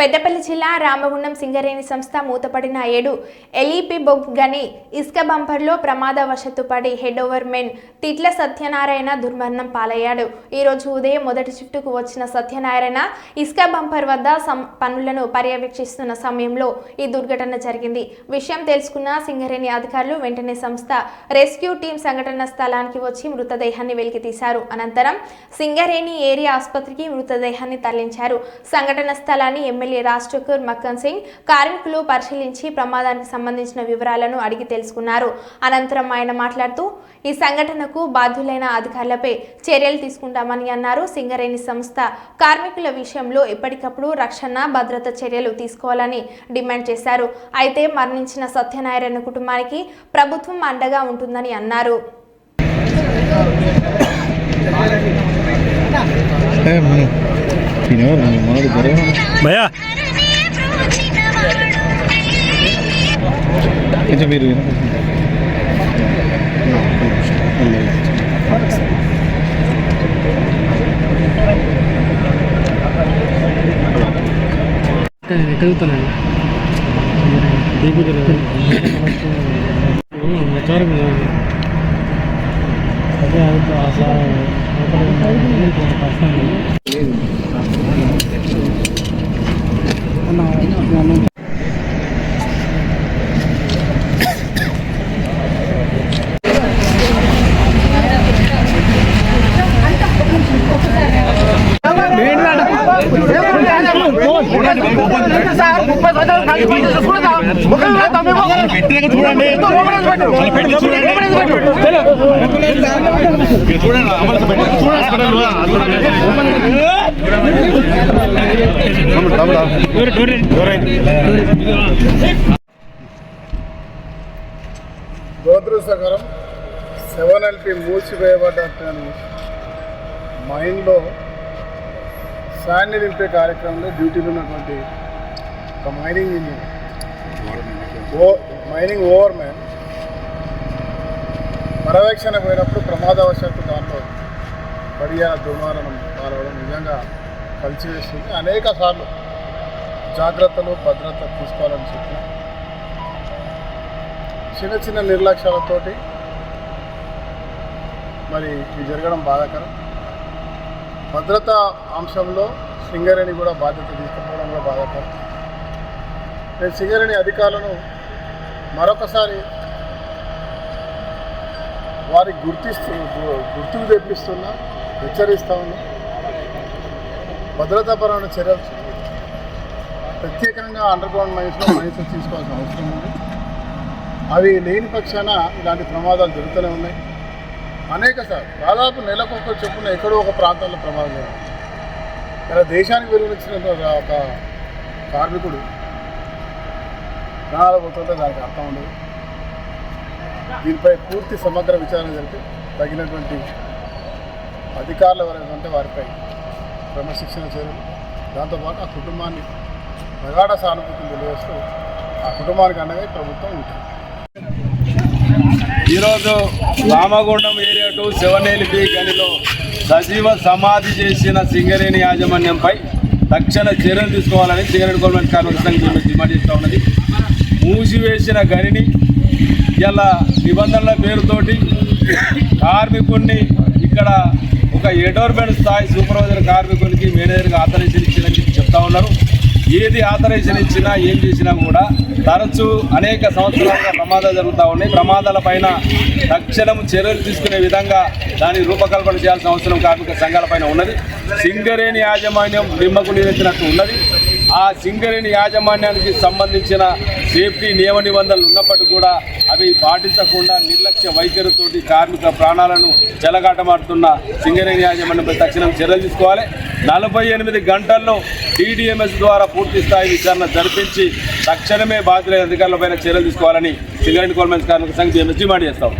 పెద్దపల్లి జిల్లా రామగుండం సింగరేణి సంస్థ మూతపడిన ఏడు ఎల్ఈపి బొగ్గని ఇసుక బంపర్లో ప్రమాదవశత్తు పడి head over men Titla Satyanarayana దుర్మరణం పాలయ్యాడు. ఈ రోజు ఉదయం మొదటి షిఫ్టుకు వచ్చిన సత్యనారాయణ ఇసుక బంపర్ వద్ద పనులను పర్యవేక్షిస్తున్న సమయంలో ఈ దుర్ఘటన జరిగింది. విషయం తెలుసుకున్న సింగరేణి అధికారులు వెంటనే సంస్థ రెస్క్యూ టీం సంఘటన స్థలానికి వచ్చి మృతదేహాన్ని వెలికితీశారు. అనంతరం సింగరేణి ఏరియా ఆసుపత్రికి మృతదేహాన్ని తరలించారు. సంఘటన స్థలాన్ని ఎమ్మెల్యే రాజ్ఠాకూర్ మక్కన్ సింగ్ కార్మికులు పరిశీలించి ప్రమాదానికి సంబంధించిన వివరాలను అడిగి తెలుసుకున్నారు. అనంతరం ఆయన మాట్లాడుతూ ఈ సంఘటనకు బాధ్యులైన అధికారులపై చర్యలు తీసుకుంటామని అన్నారు. సింగరేణి సంస్థ కార్మికుల విషయంలో ఎప్పటికప్పుడు రక్షణ భద్రత చర్యలు తీసుకోవాలని డిమాండ్ చేశారు. అయితే మరణించిన సత్యనారాయణ కుటుంబానికి ప్రభుత్వం అండగా ఉంటుందని అన్నారు. భయా కొంచెం మీరు అదే అది అసలు దురదృష్టకరం సెవెన్ ఎల్పి మూసివేయబడ్డని మైండ్లో శాండ్ని నింపే కార్యక్రమంలో డ్యూటీలో ఉన్నటువంటి ఒక మైనింగ్ ఇంజనీర్ ఓ మైనింగ్ ఓవర్ మ్యాన్ పర్యవేక్షణ పోయినప్పుడు ప్రమాదవశాత్తు దాంట్లో పడియాల దుర్మారణం పాల్గొనడం నిజంగా కలిసివేస్తుంది అనేక సార్లు జాగ్రత్తలు భద్రత తీసుకోవాలని చెప్పి చిన్న చిన్న నిర్లక్ష్యాలతోటి మరి ఇది జరగడం బాధాకరం. భద్రతా అంశంలో సింగరేణి కూడా బాధ్యత తీసుకోవడంలో బాధపడుతుంది నేను సింగరేణి అధికారులను మరొకసారి వారికి గుర్తిస్తూ గుర్తుకు తెప్పిస్తున్నా హెచ్చరిస్తా ఉన్నా. భద్రతాపరమైన చర్యలు ప్రత్యేకంగా అండర్ గ్రౌండ్ మైన్స్లో మైన్స్ తీసుకోవాల్సిన అవసరం ఉంది. అవి లేని పక్షాన ఇలాంటి ప్రమాదాలు జరుగుతూనే ఉన్నాయి. అనేక సార్. దాదాపు నెలకు ఒక చెప్పున ఎక్కడో ఒక ప్రాంతంలో ప్రమాదం జరుగుతుంది ఇలా దేశానికి వెలువరించిన ఒక కార్మికుడు ప్రాణాలు పోతుంటే దానికి అర్థం ఉండదు. దీనిపై పూర్తి సమగ్ర విచారణ జరిపి తగినటువంటి అధికారులు ఎవరైనా ఉంటే వారిపై క్రమశిక్షణ చర్యలు దాంతోపాటు ఆ కుటుంబాన్ని ప్రగాఢ సానుభూతిని తెలియజేస్తూ ఆ కుటుంబానికి అండగా ప్రభుత్వం ఉంటుంది. ఈరోజు రామగుండం ఏరియా టు శివనేలిపి గనిలో సజీవ సమాధి చేసిన సింగరేణి యాజమాన్యంపై తక్షణ చర్యలు తీసుకోవాలని సింగరేణి గవర్నమెంట్ కార్మిక సంఘం డిమాండ్ చేస్తూ ఉన్నది. మూసివేసిన గనిని ఇలా నిబంధనల పేరుతోటి కార్మికుడిని ఇక్కడ ఒక ఎడోర్మెంట్ స్థాయి సూపర్వైజర్ కార్మికునికి మేనేజర్గా ఆథరైజేషన్ ఇచ్చిందని చెప్తా ఉన్నారు. ఏది ఆథరైజేషన్ ఇచ్చినా ఏం చేసినా కూడా తరచూ అనేక సంవత్సరాలుగా ప్రమాదాలు జరుగుతూ ఉన్నాయి. ప్రమాదాల పైన తక్షణం చర్యలు తీసుకునే విధంగా దాని రూపకల్పన చేయాల్సిన అవసరం కార్మిక సంఘాల పైన ఉన్నది. సింగరేణి యాజమాన్యం నిమ్మకు నీరెత్తినట్టు ఉన్నది. ఆ సింగరేణి యాజమాన్యానికి సంబంధించిన సేఫ్టీ నియమ నిబంధనలు ఉన్నప్పటికీ కూడా అవి పాటించకుండా నిర్లక్ష్య వైఖరితోటి కార్మిక ప్రాణాలను చెలగాటమాడుతున్న సింగరేణి యాజమాన్యంపై తక్షణం చర్యలు తీసుకోవాలి. నలభై ఎనిమిది గంటల్లో డిడిఎంఎస్ ద్వారా పూర్తి స్థాయి విచారణ జరిపించి తక్షణమే బాధ్యులైన అధికారులపైన చర్యలు తీసుకోవాలని సింగరేణి గవర్నమెంట్ కార్మిక సంఘం డిమాండ్ చేస్తాం.